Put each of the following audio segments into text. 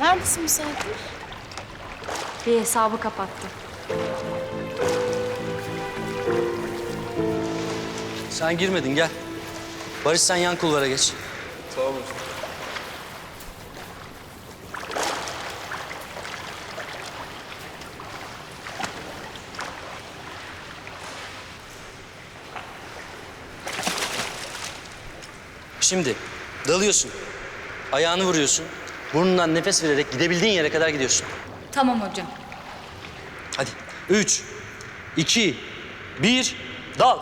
Neredesin misafir? Bir hesabı kapattı. Sen girmedin gel. Barış sen yan kulvara geç. Tamam hocam. Şimdi dalıyorsun. Ayağını vuruyorsun. Burnundan nefes vererek gidebildiğin yere kadar gidiyorsun. Tamam hocam. Hadi. Üç, iki, bir, dal.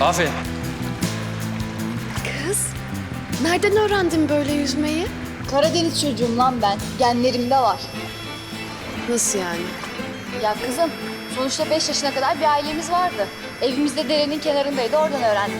Aferin. Kız, nereden öğrendin böyle yüzmeyi? Karadeniz çocuğum lan ben. Genlerimde var. Nasıl yani? Ya kızım, sonuçta 5 yaşına kadar bir ailemiz vardı. Evimiz de derenin kenarındaydı, oradan öğrendim.